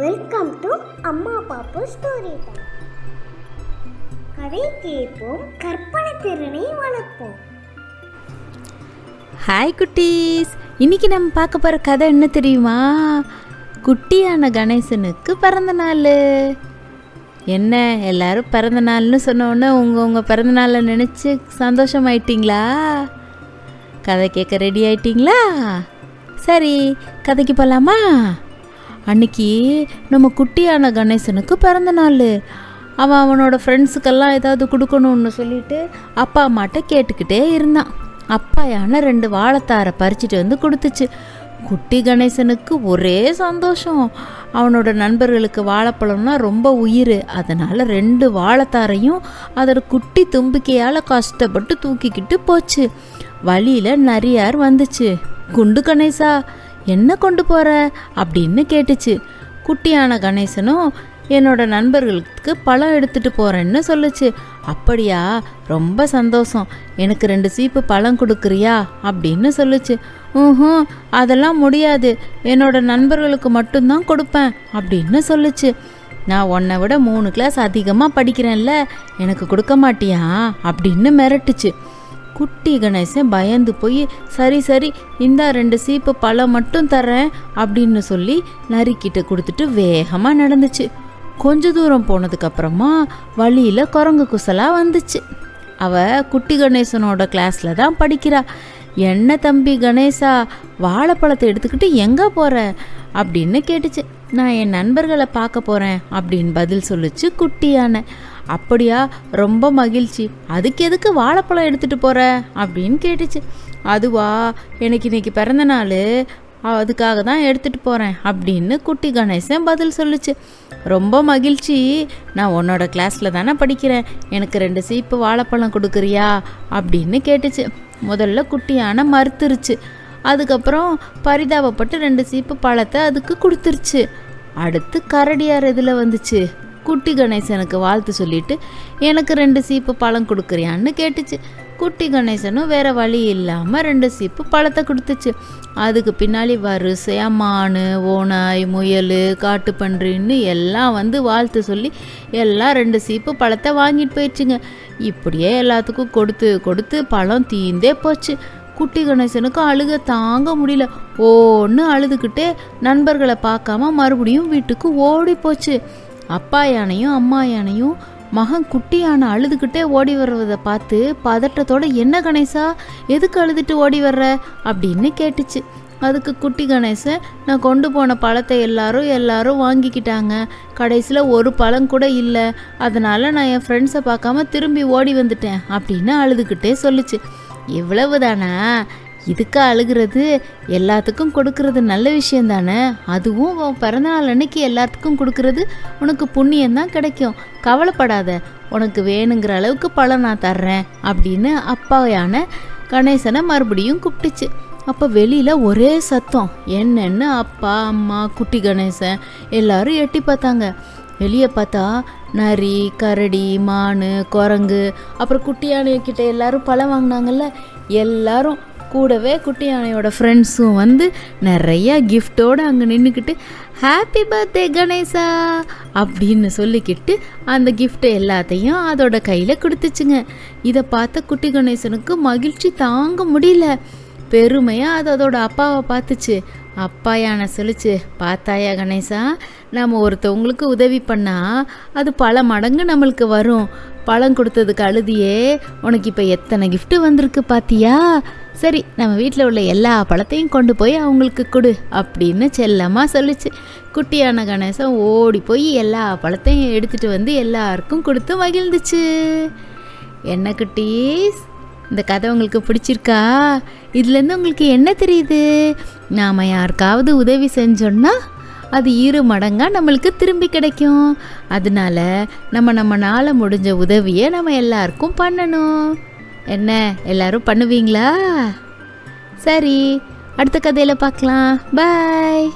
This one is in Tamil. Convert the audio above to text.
வெல்கம் டு அம்மா பாப்பு ஸ்டோரி டைம் கதை கேட்போம் கற்பனை திறனை வளர்ப்போம். ஹாய் குட்டீஸ். இன்னைக்கு நம்ம பார்க்க போகிற கதை என்ன தெரியுமா? குட்டியான கணேசனுக்கு பிறந்த நாள். என்ன எல்லாரும் பிறந்த நாள்னு சொன்ன உங்கள் உங்கள் பிறந்த நாளை நினச்சி சந்தோஷமாயிட்டீங்களா? கதை கேட்க ரெடி ஆயிட்டீங்களா? சரி கதைக்கு போகலாமா அன்னைக்கு நம்ம குட்டியான கணேசனுக்கு பிறந்த நாள். அவன் அவனோட ஃப்ரெண்ட்ஸுக்கெல்லாம் ஏதாவது கொடுக்கணும்னு சொல்லிட்டு அப்பா அம்மாட்ட கேட்டுக்கிட்டே இருந்தான். அப்பா யானை ரெண்டு வாழைத்தாரை பறிச்சுட்டு வந்து கொடுத்துச்சு. குட்டி கணேசனுக்கு ஒரே சந்தோஷம். அவனோட நண்பர்களுக்கு வாழைப்பழம்னா ரொம்ப உயிர். அதனால் ரெண்டு வாழைத்தாரையும் அதோட குட்டி தும்பிக்கையால் கஷ்டப்பட்டு தூக்கிக்கிட்டு போச்சு. வழியில் நிறையார் வந்துச்சு. குண்டு கணேசா என்ன கொண்டு போகிற அப்படின்னு கேட்டுச்சு. குட்டியான கணேசனும் என்னோட நண்பர்களுக்கு பழம் எடுத்துட்டு போகிறேன்னு சொல்லுச்சு. அப்படியா? ரொம்ப சந்தோஷம். எனக்கு ரெண்டு சீப்பு பழம் கொடுக்குறியா? அப்படின்னு சொல்லுச்சு. ம் அதெல்லாம் முடியாது. என்னோட நண்பர்களுக்கு மட்டும்தான் கொடுப்பேன் அப்படின்னு சொல்லுச்சு. நான் உன்னை விட மூணு கிளாஸ் அதிகமாக படிக்கிறேன்ல. எனக்கு கொடுக்க மாட்டியா? அப்படின்னு மிரட்டுச்சு. குட்டி கணேசன் பயந்து போய் சரி சரி இந்த ரெண்டு சீப்பு பழம் மட்டும் தர்றேன் அப்படின்னு சொல்லி நரிக்கிட்ட கொடுத்துட்டு வேகமாக நடந்துச்சு. கொஞ்ச தூரம் போனதுக்கப்புறமா வழியில் குரங்கு குசலாக வந்துச்சு. அவ குட்டி கணேசனோட கிளாஸில் தான் படிக்கிறா. என்ன தம்பி கணேசா வாழைப்பழத்தை எடுத்துக்கிட்டு எங்கே போகிற அப்படின்னு கேட்டுச்சு. நான் என் நண்பர்களை பார்க்க போகிறேன் அப்படின்னு பதில் சொல்லிச்சு குட்டியான. அப்படியா? ரொம்ப மகிழ்ச்சி. அதுக்கு எதுக்கு வாழைப்பழம் எடுத்துகிட்டு போகிற அப்படின்னு கேட்டுச்சு. அதுவா? எனக்கு இன்னைக்கு பிறந்த நாள். அதுக்காக தான் எடுத்துகிட்டு போகிறேன் அப்படின்னு குட்டி கணேசன் பதில் சொல்லுச்சு. ரொம்ப மகிழ்ச்சி. நான் உன்னோட கிளாஸில் தானே படிக்கிறேன். எனக்கு ரெண்டு சீப்பு வாழைப்பழம் கொடுக்குறியா? அப்படின்னு கேட்டுச்சு. முதல்ல குட்டியான மறுத்துருச்சு. அதுக்கப்புறம் பரிதாபப்பட்டு ரெண்டு சீப்பு பழத்தை அதுக்கு கொடுத்துருச்சு. அடுத்து கரடியார் இதில் வந்துச்சு? குட்டி கணேசனுக்கு வாழ்த்து சொல்லிட்டு எனக்கு ரெண்டு சீப்பு பழம் கொடுக்குறியான்னு கேட்டுச்சு. குட்டி கணேசனும் வேற வழி இல்லாமல் ரெண்டு சீப்பு பழத்தை கொடுத்துச்சு. அதுக்கு பின்னாடி வரிசையாக மான் ஓனாய் முயல் காட்டுப்பன்றின்னு எல்லாம் வந்து வாழ்த்து சொல்லி எல்லாம் ரெண்டு சீப்பு பழத்தை வாங்கிட்டு போயிடுச்சுங்க. இப்படியே எல்லாத்துக்கும் கொடுத்து கொடுத்து பழம் தீந்தே போச்சு. குட்டி கணேசனுக்கு அழுக தாங்க முடியல. ஓன்னு அழுதுகிட்டே நண்பர்களை பார்க்காம மறுபடியும் வீட்டுக்கு ஓடி போச்சு. அப்பா யானையும் அம்மா யானையும் மகன் குட்டி யானை அழுதுகிட்டே ஓடி வர்றதை பார்த்து பதட்டத்தோட என்ன கணேசா எதுக்கு அழுதுட்டு ஓடி வர்ற? அப்படின்னு கேட்டுச்சு. அதுக்கு குட்டி கணேசன் நான் கொண்டு போன பழத்தை எல்லாரும் எல்லாரும் வாங்கிக்கிட்டாங்க. கடைசியில் ஒரு பழம் கூட இல்லை. அதனால நான் என் ஃப்ரெண்ட்ஸை பார்க்காம திரும்பி ஓடி வந்துட்டேன். அப்படின்னு அழுதுகிட்டே சொல்லுச்சு. இவ்வளவுதானா? இதுக்கு அழுகிறது எல்லாத்துக்கும் கொடுக்கறது நல்ல விஷயம் தானே அதுவும் உன் பிறந்தநாள் அன்னைக்கு எல்லாத்துக்கும் கொடுக்கறது உனக்கு புண்ணியம்தான் கிடைக்கும். கவலைப்படாத. உனக்கு வேணுங்கிற அளவுக்கு பழம் நான் தர்றேன் அப்படின்னு அப்பாயான கணேசனை மறுபடியும் கூப்பிட்டுச்சு. அப்போ வெளியில் ஒரே சத்தம். என்னென்னு அப்பா அம்மா குட்டி கணேசன் எல்லாரும் எட்டி பார்த்தாங்க. வெளியே பார்த்தா நரி கரடி மான் குரங்கு அப்புறம் குட்டி யானைக்கிட்ட எல்லாரும் பழம் வாங்கினாங்கல்ல. எல்லாரும் கூடவே குட்டி யானையோட ஃப்ரெண்ட்ஸும் வந்து நிறைய கிஃப்டோடு அங்கே நின்றுக்கிட்டு ஹாப்பி பர்த்டே கணேசா! அப்படின்னு சொல்லிக்கிட்டு அந்த கிஃப்ட்டை எல்லாத்தையும் அதோட கையில் கொடுத்துச்சுங்க. இதை பார்த்த குட்டி கணேசனுக்கு மகிழ்ச்சி தாங்க முடியல. பெருமையாக அது அதோட அப்பாவை பார்த்துச்சு. அப்பா யானை சொல்லிச்சு பார்த்தாயா கணேசா நம்ம ஒருத்தவங்களுக்கு உதவி பண்ணால் அது பல மடங்கு நம்மளுக்கு வரும். பழம் கொடுத்ததுக்கு அழுதியே உனக்கு இப்போ எத்தனை கிஃப்ட்டு வந்திருக்கு பாத்தியா? சரி நம்ம வீட்டில் உள்ள எல்லா பழத்தையும் கொண்டு போய் அவங்களுக்கு கொடு அப்படின்னு செல்லமாக சொல்லிச்சு. குட்டியான கணேசன் ஓடி போய் எல்லா பழத்தையும் எடுத்துகிட்டு வந்து எல்லாருக்கும் கொடுத்து மகிழ்ந்துச்சு. என்ன குட்டீஸ்? இந்த கதை உங்களுக்கு பிடிச்சிருக்கா? இதுலேருந்து உங்களுக்கு என்ன தெரியுது? நாம் யாருக்காவது உதவி செஞ்சோன்னா அது இரு மடங்காக நம்மளுக்கு திரும்பி கிடைக்கும். அதனால நம்ம நம்மனால முடிஞ்ச உதவியை நம்ம எல்லாருக்கும் பண்ணணும். என்ன எல்லாரும் பண்ணுவீங்களா? சரி அடுத்த கதையில் பார்க்கலாம். பாய்